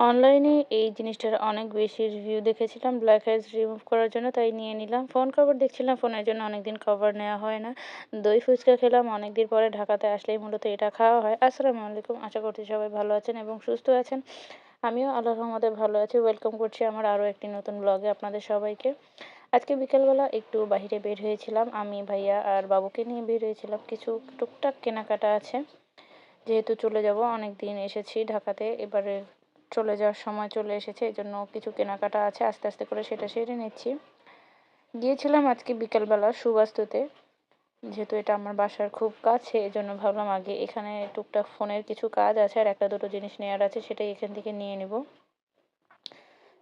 অনলাইনে এই জিনিসটার অনেক বেশি রিভিউ দেখেছিলাম। ব্ল্যাক হেডস রিমুভ করার জন্য তাই নিয়ে নিলাম। ফোন কভার দেখছিলাম ফোনের জন্য অনেকদিন কভার নেওয়া হয় না। দই ফুচকা খেলাম, অনেকদিন পরে ঢাকাতে আসলেই মূলত এটা খাওয়া হয়। আসসালামু আলাইকুম, আশা করছি সবাই ভালো আছেন এবং সুস্থ আছেন। আমিও আল্লাহ রহমতে ভালো আছি। ওয়েলকাম করছি আমার আরও একটি নতুন ব্লগে আপনাদের সবাইকে। আজকে বিকেলবেলা একটু বাহিরে বের হয়েছিলাম। আমি, ভাইয়া আর বাবুকে নিয়ে বের হয়েছিলাম। কিছু টুকটাক কেনাকাটা আছে। যেহেতু চলে যাব অনেক দিন এসেছি ঢাকাতে। এবারে চলে যাওয়ার সময় চলে এসেছে এই জন্য কিছু কেনাকাটা আছে, আস্তে আস্তে করে সেটা সেরে নিচ্ছি। গিয়েছিলাম আজকে বিকেলবেলা সুবাস্তুতে, যেহেতু এটা আমার বাসার খুব কাছে এই জন্য ভাবলাম আগে এখানে টুকটাক ফোনের কিছু কাজ আছে আর একটা দুটো জিনিস নেওয়ার আছে, সেটাই এখান থেকে নিয়ে নিব।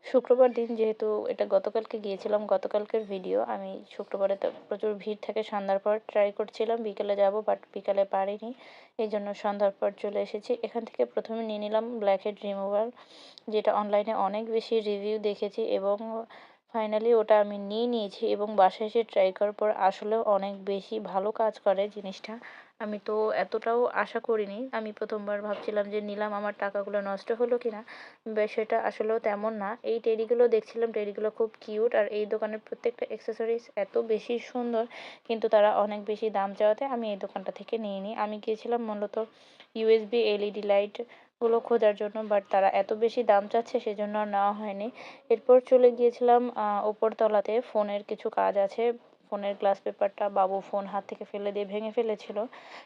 শুক্রবার দিন যেহেতু এটা গতকালকে গিয়েছিলাম, গতকালকের ভিডিও আমি শুক্রবারে তো প্রচুর ভিড় থাকে, সন্ধ্যার পর ট্রাই করছিলাম, বিকেলে যাব বাট বিকেলে পারিনি এই জন্য সন্ধ্যার পর চলে এসেছি। এখান থেকে প্রথমে নিয়ে নিলাম ব্ল্যাক হেড রিমুভার যেটা অনলাইনে অনেক বেশি রিভিউ দেখেছি এবং ফাইনালি ওটা আমি নিয়ে নিয়েছি এবং বাসায় এসে ট্রাই করার পর আসলেও অনেক বেশি ভালো কাজ করে জিনিসটা। আমি তো এতটাও আশা করিনি। আমি প্রথমবার ভাবছিলাম যে নিলাম, আমার টাকাগুলো নষ্ট হলো কি না সেটা আসলেও তেমন না। এই টেডিগুলো দেখছিলাম, টেডিগুলো খুব কিউট আর এই দোকানের প্রত্যেকটা অ্যাক্সেসরিজ এত বেশি সুন্দর, কিন্তু তারা অনেক বেশি দাম চাওয়াতে আমি এই দোকানটা থেকে নিয়ে নিই। আমি গিয়েছিলাম মূলত ইউএসবি এলইডি লাইট গুলো খোঁজার জন্য বাট তারা এত বেশি দাম চাচ্ছে সেজন্য আর নেওয়া হয়নি। এরপর চলে গিয়েছিলাম ওপরতলাতে ফোনের কিছু কাজ আছে। ফোনের গ্লাস পেপারটা বাবু ফোন হাত থেকে ফেলে দিয়ে ভেঙে ফেলেছিল।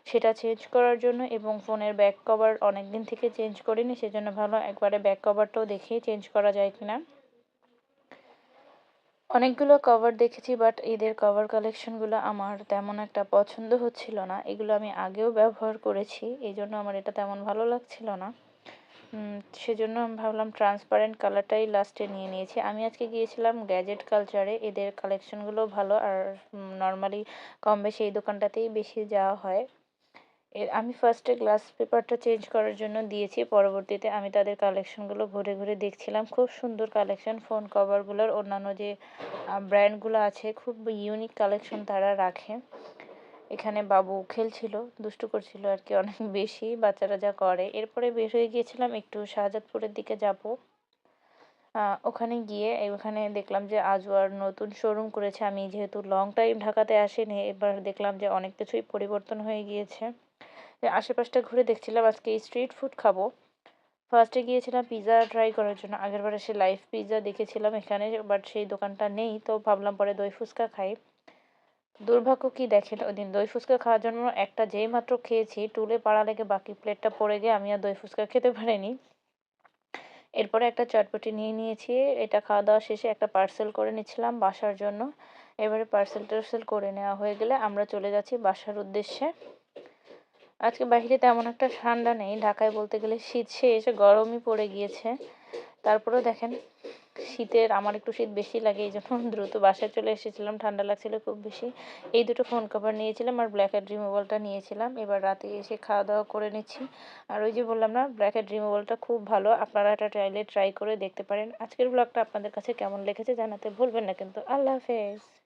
সেটা চেঞ্জ করার জন্য এবং ফোনের ব্যাক কভার অনেক দিন থেকে চেঞ্জ করিনি, সেজন্য ভালো। একবারে ব্যাক কভারটাও দেখি চেঞ্জ করা যায় কিনা। অনেকগুলো কভার দেখেছি বাট এদের কভার কালেকশনগুলো আমার তেমন একটা পছন্দ হচ্ছিল না। এগুলো আমি আগেও ব্যবহার করেছি এই জন্য আমার এটা তেমন ভালো লাগছিল না। সেজন্য আমি ভাবলাম ট্রান্সপারেন্ট কালারটাই লাস্টে নিয়ে নিয়েছি। আমি আজকে গিয়েছিলাম গ্যাজেট কালচারে এদের কালেকশনগুলো ভালো, আর নর্মালি কম বেশি এই দোকানটাতেই বেশি যাওয়া হয়। এর, আমি ফার্স্টে গ্লাস পেপারটা চেঞ্জ করার জন্য দিয়েছি। পরবর্তীতে আমি তাদের কালেকশনগুলো ঘুরে ঘুরে দেখছিলাম। খুব সুন্দর কালেকশন ফোন কভারগুলোর অন্যান্য যে ব্র্যান্ডগুলো আছে, খুব ইউনিক কালেকশন তারা রাখে। এখানে বাবু খেলছিল, দুষ্টু করছিল আর কি অনেক বেশি, বাচ্চারা যা করে। এরপরে বের হয়ে গিয়েছিলাম একটু শাহজাদপুরের দিকে যাব। ওখানে গিয়ে ওখানে দেখলাম যে আজওয়ার নতুন শোরুম করেছে। আমি যেহেতু লং টাইম ঢাকাতে আসিনি, এবার দেখলাম যে অনেক কিছুই পরিবর্তন হয়ে গিয়েছে। আশেপাশটা ঘুরে দেখছিলাম আজকে স্ট্রিট ফুড খাব। ফার্স্টে গিয়েছিলাম পিৎজা ট্রাই করার জন্য আগের বারে সে লাইভ পিৎজা দেখেছিলাম এখানে বাট সেই দোকানটা নেই, তো ভাবলাম পরে দই ফুচকা খাই। দুর্ভাগ্য কি দেখেন ওই দিন দই ফুচকা খাওয়ার জন্য একটা যেই মাত্র খেয়েছি, টুলে পাড়া লেগে বাকি প্লেটটা পড়ে গিয়ে আমি আর দই ফুচকা খেতে পারিনি। এরপরে একটা চটপটি নিয়ে নিয়েছি, এটা খাওয়া দাওয়া শেষে একটা পার্সেল করে নিচ্ছিলাম বাসার জন্য। এবারে পার্সেল টার্সেল করে নেওয়া হয়ে গেলে আমরা চলে যাচ্ছি বাসার উদ্দেশ্যে। আজকে বাইরে তেমন একটা ঠান্ডা নেই। ঢাকায় বলতে গেলে শীত শেষ, গরমই পড়ে গিয়েছে। তারপরেও দেখেন, শীতের আমার একটু শীত বেশি লাগে, এই জন্য দ্রুত বাসায় চলে এসেছিলাম, ঠান্ডা লাগছিল খুব বেশি। এই দুটো ফোন কভার নিয়েছিলাম আর ব্ল্যাক অ্যাড রিমুভালটা নিয়েছিলাম। এবার রাতে এসে খাওয়া দাওয়া করে নিচ্ছি। আর ওই যে বললাম না ব্ল্যাক অ্যাড রিমুভালটা খুব ভালো, আপনারা এটা ট্রাইলে ট্রাই করে দেখতে পারেন। আজকের ব্লগটা আপনাদের কাছে কেমন লেগেছে জানাতে ভুলবেন না কিন্তু। আল্লাহ হাফেজ।